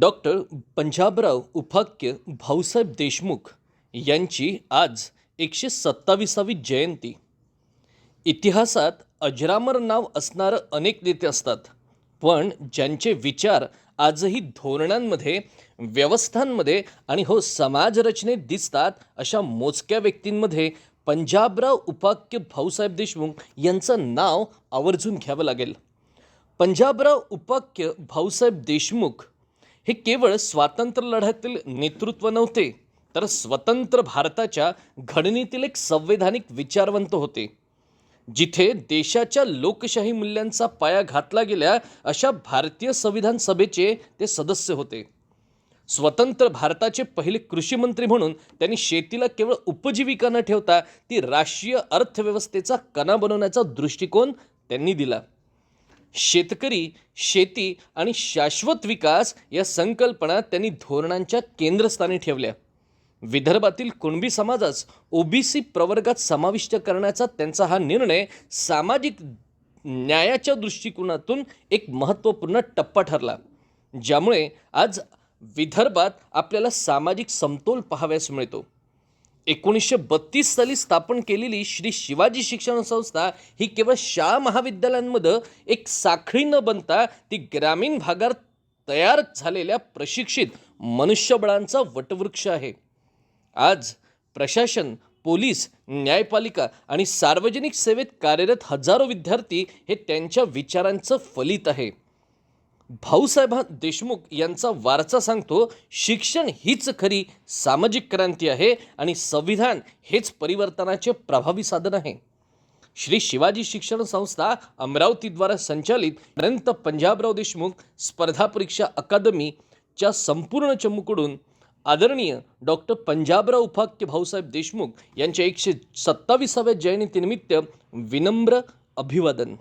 Doctor Panjabrao उपाख्य भाऊसाहेब देशमुख यांची आज एकशे सत्ताविसावी जयंती. इतिहासात अजरामर नाव असणारं अनेक नेते असतात पण ज्यांचे विचार आजही धोरणांमध्ये व्यवस्थांमध्ये आणि हो समाजरचनेत दिसतात अशा मोजक्या व्यक्तींमध्ये पंजाबराव उपाख्य भाऊसाहेब देशमुख यांचं नाव आवर्जून घ्यावं लागेल. पंजाबराव उपाख्य भाऊसाहेब देशमुख हे केवळ स्वातंत्र्य लढ्यातील नेतृत्व नव्हते तर स्वतंत्र भारताच्या घडणीतील एक संवैधानिक विचारवंत होते जिथे देशाच्या लोकशाही मूल्यांचा पाया घातला गेल्या अशा भारतीय संविधान सभेचे ते सदस्य होते. स्वतंत्र भारताचे पहिले कृषी मंत्री म्हणून त्यांनी शेतीला केवळ उपजीविका न ठेवता ती राष्ट्रीय अर्थव्यवस्थेचा कणा बनवण्याचा दृष्टिकोन त्यांनी दिला. शेतकरी शेती आणि शाश्वत विकास या संकल्पना त्यांनी धोरणांच्या केंद्रस्थानी ठेवल्या. विदर्भातील कुणबी समाजास ओबीसी प्रवर्गात समाविष्ट करण्याचा त्यांचा हा निर्णय सामाजिक न्यायाच्या दृष्टिकोनातून एक महत्त्वपूर्ण टप्पा ठरला. ज्यामुळे आज विदर्भात आपल्याला सामाजिक समतोल पाहाव्यास मिळतो. एकोणीसशे बत्तीस साली स्थापन केलेली श्री शिवाजी शिक्षण संस्था ही केवळ शाळा महाविद्यालयांमध्ये एक साखळी न बनता ती ग्रामीण भागात तयार झालेल्या प्रशिक्षित मनुष्यबळांचा वटवृक्ष आहे. आज प्रशासन पोलीस न्यायपालिका आणि सार्वजनिक सेवेत कार्यरत हजारो विद्यार्थी हे त्यांच्या विचारांचं फलित आहे. भाऊसाहेब देशमुख यांचा वारसा सांगतो शिक्षण हीच खरी सामाजिक क्रांती आहे आणि संविधान हेच परिवर्तनाचे प्रभावी साधन आहे. श्री शिवाजी शिक्षण संस्था अमरावतीद्वारा संचालित अनंत पंजाबराव देशमुख स्पर्धा परीक्षा अकादमीच्या संपूर्ण चमूकडून आदरणीय डॉक्टर पंजाबराव उपाख्य भाऊसाहेब देशमुख यांच्या एकशे सत्ताविसाव्या जयंतीनिमित्त विनम्र अभिवादन.